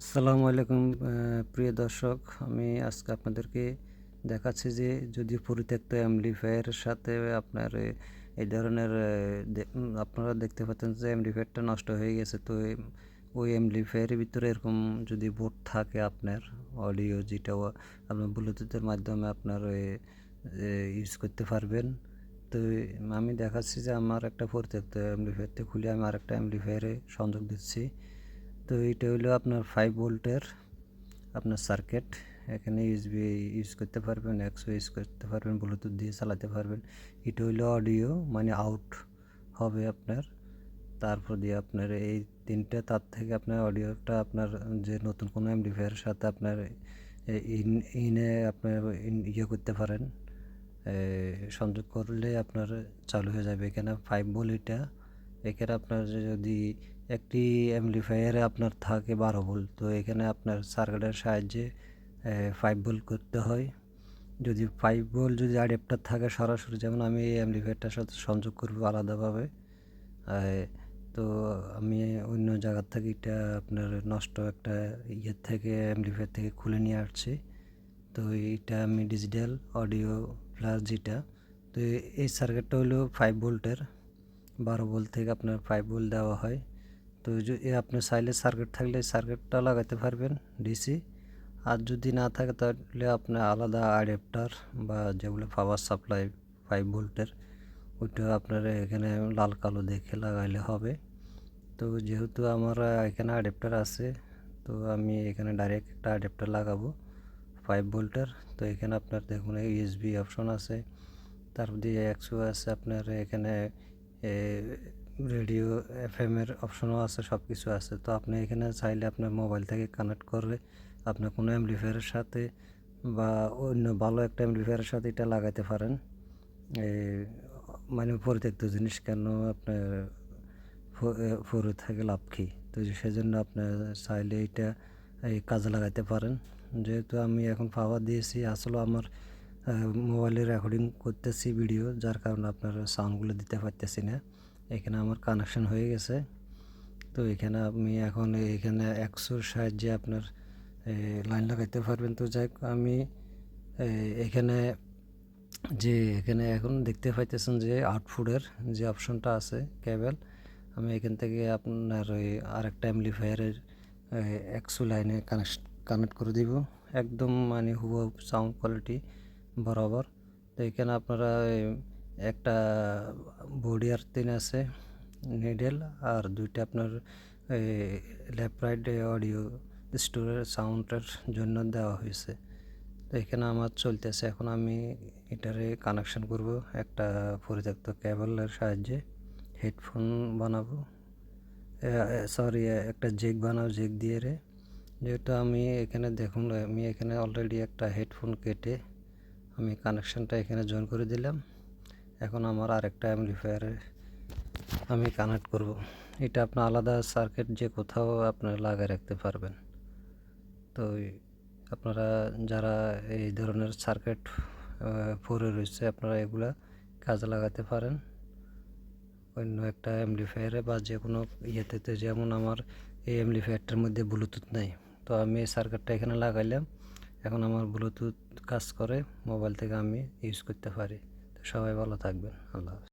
আসসালামু আলাইকুম প্রিয় দর্শক। আমি আজকে আপনাদেরকে দেখাচ্ছি যে যদি পরিত্যক্ত অ্যাম্পলিফায়ারের সাথে আপনার এই ধরনের আপনারা দেখতে পাচ্ছেন যে অ্যাম্পলিফায়ারটা নষ্ট হয়ে গেছে। তো ওই অ্যাম্পলিফায়ারের ভিতরে এরকম যদি বোর্ড থাকে আপনার, অডিও যেটা আপনার ব্লুটুথের মাধ্যমে আপনার ইউজ করতে পারবেন। তো আমি দেখাচ্ছি যে আমার একটা পরিত্যক্ত অ্যাম্পলিফায়ারতে খুলে আমি আরেকটা অ্যাম্পলিফায়ারে সংযোগ দিচ্ছি। তো এটা হলো আপনার ফাইভ ভোল্টের আপনার সার্কিট এখানে ইউএসবি ইউজ করতে পারবেন এক্সও ইউজ করতে পারবেন ব্লুটুথ দিয়ে চালাতে পারবেন। এটা হলো অডিও মানে আউট হবে আপনার। তারপর দিয়ে আপনার এই তিনটে, তার থেকে আপনার অডিওটা আপনার যে নতুন কোনো অ্যাম্পলিফায়ারের সাথে আপনার ইন ইনে আপনার ইয়ে করতে পারেন। সংযোগ করলে আপনার চালু হয়ে যাবে। এখানে ফাইভ ভোল্ট এটা। এখানে আপনার যদি একটি অ্যাম্পলিফায়ারে আপনার থাকে বারো ভোল্ট। তো এখানে আপনার সার্কিটের সাহায্যে ফাইভ ভোল্ট করতে হয়। যদি ফাইভ ভোল্ট যদি অ্যাডাপ্টার থাকে সরাসরি, যেমন আমি এই অ্যাম্পলিফায়ারটার সাথে সংযোগ করব আলাদাভাবে তো আমি অন্য জায়গার থেকে এটা আপনার নষ্ট একটা ইয়ের থেকে অ্যাম্পলিফায়ার থেকে খুলে নিয়ে আসছি। তো এইটা আমি ডিজিটাল অডিও প্লাস যেটা, তো এই সার্কিটটা হলো ফাইভ ভোল্টের। বারো ভোল্ট থেকে আপনার ফাইভ ভোল্ট দেওয়া হয়। তো য- এ আপনার সাইলের সার্কিট থাকলে সার্কিটটা লাগাতে পারবেন ডিসি আর যদি না থাকে তাহলে আপনার আলাদা অ্যাডাপ্টার বা যেগুলো পাওয়ার সাপ্লাই ফাইভ ভোল্টের ওইটা আপনার এখানে লাল কালো দেখে লাগাইলে হবে। তো যেহেতু আমার এখানে অ্যাডাপ্টার আছে, তো আমি এখানে ডাইরেক্ট একটা অ্যাডাপ্টার লাগাবো ফাইভ ভোল্টের তো এখানে আপনার দেখুন ইউএসবি অপশন আছে। তারপর দিয়ে একশো আছে আপনার এখানে রেডিও এফ এফএমের অপশনও আছে সব কিছু আছে। তো আপনি এখানে চাইলে আপনার মোবাইল থেকে কানেক্ট করে আপনার কোনো অ্যাম্পলিফায়ারের সাথে বা অন্য ভালো একটা অ্যাম্পলিফায়ারের সাথে এটা লাগাতে পারেন। মানে পরিত্যক্ত জিনিস কেন আপনার পরে থাকে লাভ কি? তো সেজন্য আপনার চাইলে এটা, এই কাজে লাগাতে পারেন। যেহেতু আমি এখন পাওয়ার দিয়েছি, আসলে আমার মোবাইলে রেকর্ডিং করতেছি ভিডিও যার কারণে আপনার সাউন্ডগুলো দিতে পারতেছি না। এখানে আমার কানেকশন হয়ে গেছে। তো এখানে আপনি এখন এখানে একশোর সাহায্যে আপনার লাইন লাগাইতে পারবেন। তো যাই আমি এখানে যে, এখানে এখন দেখতে পাইতেছেন যে আউটপুটের যে অপশনটা আছে, কেবল, আমি এখান থেকে আপনার ওই আরেকটা অ্যাম্পলিফায়ারের একশো লাইনে কানেক্ট কানেক্ট করে দিব। একদম মানে হুবহু সাউন্ড কোয়ালিটি বরাবর। তো এখানে আপনারা একটা বডি তিন আছে নিডেল আর দুইটা আপনার লেফট রাইট অডিও স্টোরের সাউন্ডের জন্য দেওয়া হয়েছে। তো এখানে আমার চলতেছে, এখন আমি এটারে কানেকশন করব একটা পরিত্যক্ত কেবলের সাহায্যে। হেডফোন বানাবো। সরি একটা জেক বানাবো জেক দিয়ে রে। যেহেতু আমি এখানে দেখুন, আমি এখানে অলরেডি একটা হেডফোন কেটে আমি কানেকশানটা এখানে জয়েন করে দিলাম। এখন আমার আরেকটা অ্যাম্পলিফায়ারে আমি কানেক্ট করব। এটা আপনার আলাদা সার্কিট যে কোথাও আপনার লাগায় রাখতে পারবেন। তো আপনারা যারা এই ধরনের সার্কিট পরে রয়েছে, আপনারা এগুলা কাজে লাগাতে পারেন। অন্য একটা অ্যাম্পলিফায়ারে বা যে কোনো ইয়েতে যেমন আমার এই অ্যাম্পলিফায়ারটার মধ্যে ব্লুটুথ নাই। তো আমি এই সার্কিটটা এখানে লাগাইলাম। এখন আমার ব্লুটুথ কাজ করে মোবাইল থেকে আমি ইউজ করতে পারি। সবাই ভালো থাকবেন আল্লাহ